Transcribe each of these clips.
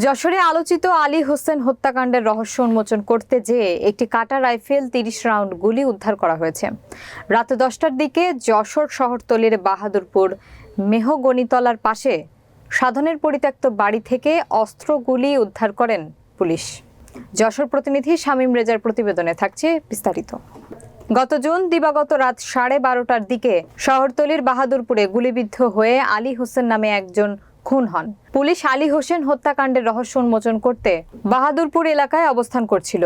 যশোরে আলোচিত আলী হোসেন হত্যাকাণ্ডের রহস্য উন্মোচন করতে যেয়ে একটি কাটা রাইফেল তিরিশ রাউন্ড গুলি উদ্ধার করা হয়েছে। রাত দশটার দিকে যশোর শহরতলির বাহাদুরপুর মেহগনিতলার পাশে সাধনের পরিত্যক্ত বাড়ি থেকে অস্ত্রগুলি উদ্ধার করেন পুলিশ। যশোর প্রতিনিধি শামীম রেজার প্রতিবেদনে থাকছে বিস্তারিত। গত জুন দিবাগত রাত সাড়ে বারোটার দিকে শহরতলির বাহাদুরপুরে গুলিবিদ্ধ হয়ে আলী হোসেন নামে একজন খুন হন। পুলিশ আলী হোসেন হত্যাকাণ্ডের রহস্য উন্মোচন করতে বাহাদুরপুর এলাকায় অবস্থান করছিল।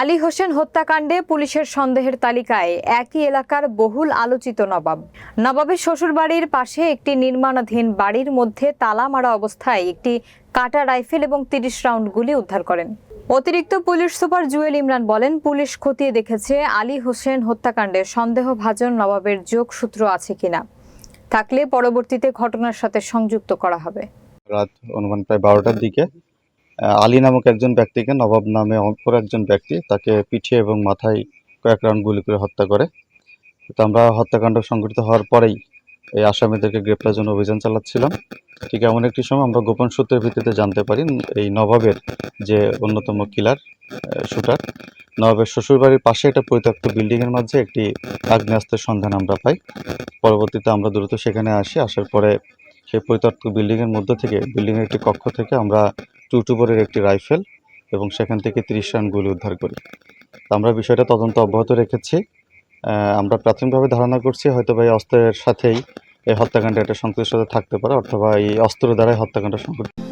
আলী হোসেন হত্যাকাণ্ডে পুলিশের সন্দেহের তালিকায় একই এলাকার বহুল আলোচিত নবাব। নবাবের শ্বশুরবাড়ির পাশে একটি নির্মাণাধীন বাড়ির মধ্যে তালা মারা অবস্থায় একটি কাটা রাইফেল এবং তিরিশ রাউন্ড গুলি উদ্ধার করেন। অতিরিক্ত পুলিশ সুপার জুয়েল ইমরান বলেন, পুলিশ খতিয়ে দেখেছে আলী হোসেন হত্যাকাণ্ডে সন্দেহভাজন নবাবের যোগসূত্র আছে কিনা। থাকলে পরবর্তীতে ঘটনার সাথে সংযুক্ত করা হবে। রাত অনুমান প্রায় বারোটার দিকে আলী নামক একজন ব্যক্তিকে, নবাব নামে অপর একজন ব্যক্তি, তাকে পিঠে এবং মাথায় কয়েক রাউন্ড গুলি করে হত্যা করে। তো আমরা হত্যাকাণ্ড সংঘটিত হওয়ার পরেই এই আসামিদেরকে গ্রেপ্তার জন্য অভিযান চালাচ্ছিলাম। ঠিক এমন একটি সময় আমরা গোপন সূত্রের ভিত্তিতে জানতে পারি, এই নবাবের যে অন্যতম কিলার শুটার নবাবের শ্বশুরবাড়ির পাশে একটা পরিত্যক্ত বিল্ডিংয়ের মাঝে একটি আগ্নেয়াস্ত্রের সন্ধান আমরা পাই। পরবর্তীতে আমরা দ্রুত সেখানে আসি, আসার পরে সেই পরিত্যক্ত বিল্ডিংয়ের মধ্যে থেকে, বিল্ডিংয়ের একটি কক্ষ থেকে আমরা টু টুবরের একটি রাইফেল এবং সেখান থেকে তিরিশ রান গুলি উদ্ধার করি। আমরা বিষয়টা তদন্ত অব্যাহত রেখেছি। আমরা প্রাথমিকভাবে ধারণা করছি হয়তো বা এই অস্ত্রের সাথেই এই হত্যাকাণ্ডে একটা সংশ্লিষ্টতা থাকতে পারে অথবা এই অস্ত্র দ্বারাই হত্যাকাণ্ড সংঘটিত